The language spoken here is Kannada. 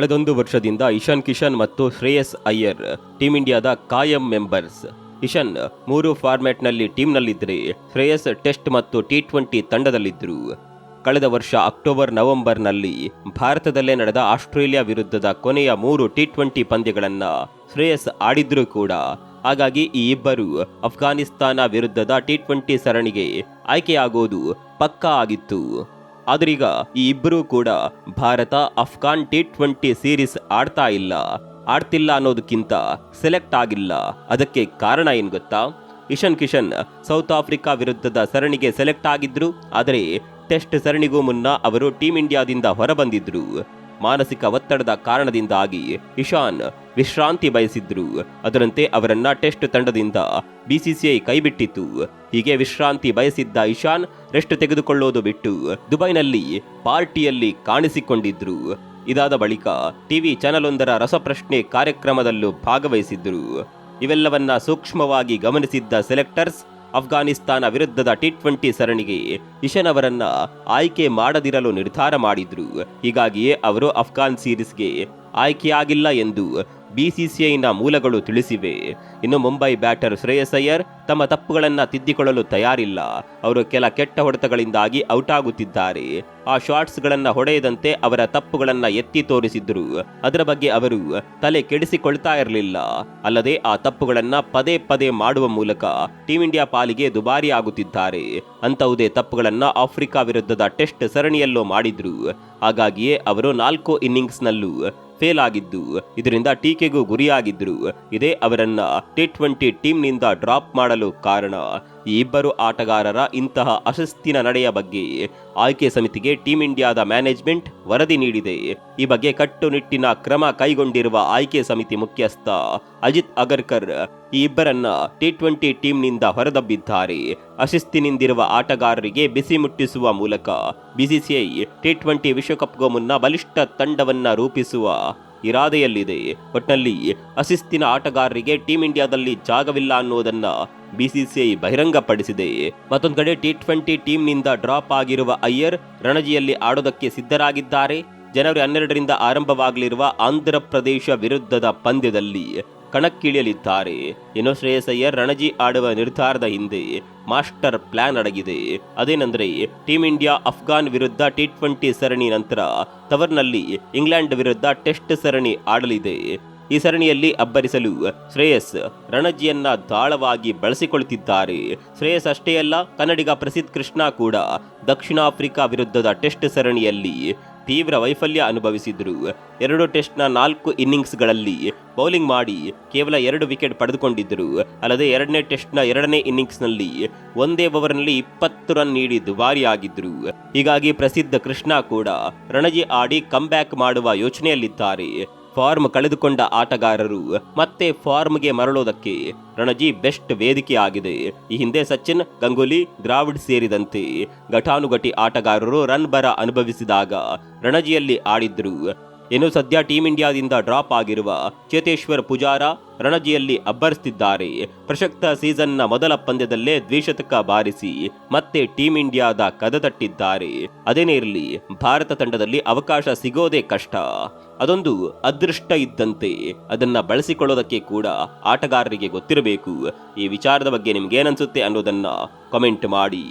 ಕಳೆದೊಂದು ವರ್ಷದಿಂದ ಇಶಾನ್ ಕಿಶನ್ ಮತ್ತು ಶ್ರೇಯಸ್ ಅಯ್ಯರ್ ಟೀಂ ಇಂಡಿಯಾದ ಕಾಯಂ ಮೆಂಬರ್ಸ್. ಇಶಾನ್ ಮೂರು ಫಾರ್ಮ್ಯಾಟ್ನಲ್ಲಿ ಟೀಮ್ನಲ್ಲಿದ್ದರೆ ಶ್ರೇಯಸ್ ಟೆಸ್ಟ್ ಮತ್ತು ಟಿ ಟ್ವೆಂಟಿ ತಂಡದಲ್ಲಿದ್ದರು. ಕಳೆದ ವರ್ಷ ಅಕ್ಟೋಬರ್ ನವೆಂಬರ್ನಲ್ಲಿ ಭಾರತದಲ್ಲೇ ನಡೆದ ಆಸ್ಟ್ರೇಲಿಯಾ ವಿರುದ್ಧದ ಕೊನೆಯ ಮೂರು ಟಿ ಟ್ವೆಂಟಿ ಪಂದ್ಯಗಳನ್ನು ಶ್ರೇಯಸ್ ಆಡಿದ್ರೂ ಕೂಡ, ಹಾಗಾಗಿ ಈ ಇಬ್ಬರು ಅಫ್ಘಾನಿಸ್ತಾನ ವಿರುದ್ಧದ ಟಿ ಟ್ವೆಂಟಿ ಸರಣಿಗೆ ಆಯ್ಕೆಯಾಗೋದು ಪಕ್ಕಾ ಆಗಿತ್ತು. ಆದ್ರೀಗ ಈ ಇಬ್ಬರೂ ಕೂಡ Bharat Afghan T twenty series ಆಡ್ತಾ ಇಲ್ಲ. ಆಡ್ತಿಲ್ಲ ಅನ್ನೋದಕ್ಕಿಂತ ಸೆಲೆಕ್ಟ್ ಆಗಿಲ್ಲ. ಅದಕ್ಕೆ ಕಾರಣ ಏನು ಗೊತ್ತಾ? ಇಶನ್ ಕಿಶನ್ ಸೌತ್ ಆಫ್ರಿಕಾ ವಿರುದ್ಧದ ಸರಣಿಗೆ ಸೆಲೆಕ್ಟ್ ಆಗಿದ್ರು. ಆದರೆ ಟೆಸ್ಟ್ ಸರಣಿಗೂ ಮುನ್ನ ಅವರು ಟೀಂ ಇಂಡಿಯಾದಿಂದ ಹೊರಬಂದಿದ್ರು. ಮಾನಸಿಕ ಒತ್ತಡದ ಕಾರಣದಿಂದಾಗಿ ಇಶಾನ್ ವಿಶ್ರಾಂತಿ ಬಯಸಿದ್ರು. ಅದರಂತೆ ಅವರನ್ನ ಟೆಸ್ಟ್ ತಂಡದಿಂದ ಬಿಸಿಸಿಐ ಕೈಬಿಟ್ಟಿತ್ತು. ಹೀಗೆ ವಿಶ್ರಾಂತಿ ಬಯಸಿದ್ದ ಇಶಾನ್ ರೆಸ್ಟ್ ತೆಗೆದುಕೊಳ್ಳೋದು ಬಿಟ್ಟು ದುಬೈನಲ್ಲಿ ಪಾರ್ಟಿಯಲ್ಲಿ ಕಾಣಿಸಿಕೊಂಡಿದ್ರು. ಇದಾದ ಬಳಿಕ ಟಿವಿ ಚಾನಲೊಂದರ ರಸಪ್ರಶ್ನೆ ಕಾರ್ಯಕ್ರಮದಲ್ಲೂ ಭಾಗವಹಿಸಿದ್ರು. ಇವೆಲ್ಲವನ್ನ ಸೂಕ್ಷ್ಮವಾಗಿ ಗಮನಿಸಿದ್ದ ಸೆಲೆಕ್ಟರ್ಸ್ ಅಫ್ಘಾನಿಸ್ತಾನ ವಿರುದ್ಧದ ಟಿ ಟ್ವೆಂಟಿ ಸರಣಿಗೆ ಇಶನ್ ಅವರನ್ನ ಆಯ್ಕೆ ಮಾಡದಿರಲು ನಿರ್ಧಾರ ಮಾಡಿದ್ರು. ಹೀಗಾಗಿಯೇ ಅವರು ಅಫ್ಘಾನ್ ಸೀರೀಸ್ಗೆ ಆಯ್ಕೆಯಾಗಿಲ್ಲ ಎಂದು ಬಿಸಿಸಿಐನ ಮೂಲಗಳು ತಿಳಿಸಿವೆ. ಇನ್ನು ಮುಂಬೈ ಬ್ಯಾಟರ್ ಶ್ರೇಯಸ್ ಅಯ್ಯರ್ ತಮ್ಮ ತಪ್ಪುಗಳನ್ನು ತಿದ್ದಿಕೊಳ್ಳಲು ತಯಾರಿಲ್ಲ. ಅವರು ಕೆಲ ಕೆಟ್ಟ ಹೊಡೆತಗಳಿಂದಾಗಿ ಔಟ್ ಆಗುತ್ತಿದ್ದಾರೆ ಆ ಶಾರ್ಟ್ಸ್ಗಳನ್ನು ಹೊಡೆಯದಂತೆ ಅವರ ತಪ್ಪುಗಳನ್ನು ಎತ್ತಿ ತೋರಿಸಿದ್ರು. ಅದರ ಬಗ್ಗೆ ಅವರು ತಲೆ ಕೆಡಿಸಿಕೊಳ್ತಾ ಇರಲಿಲ್ಲ. ಅಲ್ಲದೆ ಆ ತಪ್ಪುಗಳನ್ನು ಪದೇ ಪದೇ ಮಾಡುವ ಮೂಲಕ ಟೀಂ ಇಂಡಿಯಾ ಪಾಲಿಗೆ ದುಬಾರಿ ಆಗುತ್ತಿದ್ದಾರೆ ಅಂತಹುದೇ ತಪ್ಪುಗಳನ್ನು ಆಫ್ರಿಕಾ ವಿರುದ್ಧದ ಟೆಸ್ಟ್ ಸರಣಿಯಲ್ಲೂ ಮಾಡಿದ್ರು. ಹಾಗಾಗಿಯೇ ಅವರು ನಾಲ್ಕು ಇನ್ನಿಂಗ್ಸ್ನಲ್ಲೂ ಫೇಲ್ ಆಗಿದ್ದು ಇದರಿಂದ ಟೀಕೆಗೂ ಗುರಿಯಾಗಿದ್ದರು. ಇದೇ ಅವರನ್ನ ಟಿ ಟ್ವೆಂಟಿ ಟೀಮ್ನಿಂದ ಡ್ರಾಪ್ ಮಾಡಲು ಕಾರಣ. ಈ ಇಬ್ಬರು ಆಟಗಾರರ ಇಂತಹ ಅಶಸ್ತಿನ ನಡೆಯ ಬಗ್ಗೆ ಆಯ್ಕೆ ಸಮಿತಿಗೆ ಟೀಂ ಇಂಡಿಯಾದ ಮ್ಯಾನೇಜ್ಮೆಂಟ್ ವರದಿ ನೀಡಿದೆ. ಈ ಬಗ್ಗೆ ಕಟ್ಟುನಿಟ್ಟಿನ ಕ್ರಮ ಕೈಗೊಂಡಿರುವ ಆಯ್ಕೆ ಸಮಿತಿ ಮುಖ್ಯಸ್ಥ ಅಜಿತ್ ಅಗರ್ಕರ್ ಈ ಇಬ್ಬರನ್ನ ಟಿ ಟ್ವೆಂಟಿ ಟೀಮ್ನಿಂದ ಹೊರದಬ್ಬಿದ್ದಾರೆ. ಅಶಿಸ್ತಿನಿಂದಿರುವ ಆಟಗಾರರಿಗೆ ಬಿಸಿ ಮುಟ್ಟಿಸುವ ಮೂಲಕ ಬಿಸಿಸಿಐ ಟಿ ಟ್ವೆಂಟಿ ವಿಶ್ವಕಪ್ಗೂ ಮುನ್ನ ಬಲಿಷ್ಠ ತಂಡವನ್ನ ರೂಪಿಸುವ ಇರಾದೆಯಲ್ಲಿದೆ. ಒಟ್ನಲ್ಲಿ ಅಶಿಸ್ತಿನ ಆಟಗಾರರಿಗೆ ಟೀಂ ಇಂಡಿಯಾದಲ್ಲಿ ಜಾಗವಿಲ್ಲ ಅನ್ನುವುದನ್ನ ಬಿಸಿಸಿಐ ಬಹಿರಂಗಪಡಿಸಿದೆ ಮತ್ತೊಂದು ಕಡೆ ಟಿ ಟ್ವೆಂಟಿ ಟೀಮ್ನಿಂದ ಡ್ರಾಪ್ ಆಗಿರುವ ಅಯ್ಯರ್ ರಣಜಿಯಲ್ಲಿ ಆಡೋದಕ್ಕೆ ಸಿದ್ಧರಾಗಿದ್ದಾರೆ. ಜನವರಿ ಹನ್ನೆರಡರಿಂದ ಆರಂಭವಾಗಲಿರುವ ಆಂಧ್ರ ಪ್ರದೇಶ ವಿರುದ್ಧದ ಪಂದ್ಯದಲ್ಲಿ ಕಣಕ್ಕಿಳಿಯಲಿದ್ದಾರೆ. ಇನ್ನು ಶ್ರೇಯಸ್ ಅಯ್ಯರ್ ರಣಜಿ ಆಡುವ ನಿರ್ಧಾರದ ಹಿಂದೆ ಮಾಸ್ಟರ್ ಪ್ಲಾನ್ ಅಡಗಿದೆ. ಅದೇನೆಂದರೆ, ಟೀಂ ಇಂಡಿಯಾ ಅಫ್ಘಾನ್ ವಿರುದ್ಧ ಟಿ ಟ್ವೆಂಟಿ ಸರಣಿ ನಂತರ ತವರ್ನಲ್ಲಿ ಇಂಗ್ಲೆಂಡ್ ವಿರುದ್ಧ ಟೆಸ್ಟ್ ಸರಣಿ ಆಡಲಿದೆ. ಈ ಸರಣಿಯಲ್ಲಿ ಅಬ್ಬರಿಸಲು ಶ್ರೇಯಸ್ ರಣಜಿಯನ್ನ ದಾಳವಾಗಿ ಬಳಸಿಕೊಳ್ಳುತ್ತಿದ್ದಾರೆ. ಶ್ರೇಯಸ್ ಅಷ್ಟೇ ಅಲ್ಲ, ಕನ್ನಡಿಗ ಪ್ರಸಿದ್ಧ ಕೃಷ್ಣ ಕೂಡ ದಕ್ಷಿಣ ಆಫ್ರಿಕಾ ವಿರುದ್ಧದ ಟೆಸ್ಟ್ ಸರಣಿಯಲ್ಲಿ ತೀವ್ರ ವೈಫಲ್ಯ ಅನುಭವಿಸಿದ್ರು. ಎರಡು ಟೆಸ್ಟ್ನ ನಾಲ್ಕು ಇನ್ನಿಂಗ್ಸ್ಗಳಲ್ಲಿ ಬೌಲಿಂಗ್ ಮಾಡಿ ಕೇವಲ ಎರಡು ವಿಕೆಟ್ ಪಡೆದುಕೊಂಡಿದ್ದರು. ಅಲ್ಲದೆ ಎರಡನೇ ಟೆಸ್ಟ್ನ ಎರಡನೇ ಇನ್ನಿಂಗ್ಸ್ನಲ್ಲಿ ಒಂದೇ ಓವರ್ನಲ್ಲಿ ಇಪ್ಪತ್ತು ರನ್ ನೀಡಿ ದುಬಾರಿಯಾಗಿದ್ದರು. ಹೀಗಾಗಿ ಪ್ರಸಿದ್ಧ ಕೃಷ್ಣ ಕೂಡ ರಣಜಿ ಆಡಿ ಕಮ್ಬ್ಯಾಕ್ ಮಾಡುವ ಯೋಚನೆಯಲ್ಲಿದ್ದಾರೆ. ಫಾರ್ಮ್ ಕಳೆದುಕೊಂಡ ಆಟಗಾರರು ಮತ್ತೆ ಫಾರ್ಮ್ಗೆ ಮರಳೋದಕ್ಕೆ ರಣಜಿ ಬೆಸ್ಟ್ ವೇದಿಕೆ ಆಗಿದೆ ಈ ಹಿಂದೆ ಸಚಿನ್, ಗಂಗೂಲಿ, ದ್ರಾವಿಡ್ ಸೇರಿದಂತೆ ಘಟಾನುಘಟಿ ಆಟಗಾರರು ರನ್ ಬರ ಅನುಭವಿಸಿದಾಗ ರಣಜಿಯಲ್ಲಿ ಆಡಿದ್ರು. ಇನ್ನು ಸದ್ಯ ಟೀಂ ಇಂಡಿಯಾದಿಂದ ಡ್ರಾಪ್ ಆಗಿರುವ ಚೇತೇಶ್ವರ್ ಪುಜಾರ ರಣಜಿಯಲ್ಲಿ ಅಬ್ಬರಿಸುತ್ತಿದ್ದಾರೆ ಪ್ರಸಕ್ತ ಸೀಸನ್ನ ಮೊದಲ ಪಂದ್ಯದಲ್ಲೇ ದ್ವಿಶತಕ ಬಾರಿಸಿ ಮತ್ತೆ ಟೀಂ ಇಂಡಿಯಾದ ಕದ ತಟ್ಟಿದ್ದಾರೆ. ಅದೇನೇ ಇರಲಿ ಭಾರತ ತಂಡದಲ್ಲಿ ಅವಕಾಶ ಸಿಗೋದೇ ಕಷ್ಟ. ಅದೊಂದು ಅದೃಷ್ಟ ಇದ್ದಂತೆ ಅದನ್ನ ಬಳಸಿಕೊಳ್ಳೋದಕ್ಕೆ ಕೂಡ ಆಟಗಾರರಿಗೆ ಗೊತ್ತಿರಬೇಕು. ಈ ವಿಚಾರದ ಬಗ್ಗೆ ನಿಮ್ಗೇನನ್ಸುತ್ತೆ ಅನ್ನೋದನ್ನ ಕಮೆಂಟ್ ಮಾಡಿ.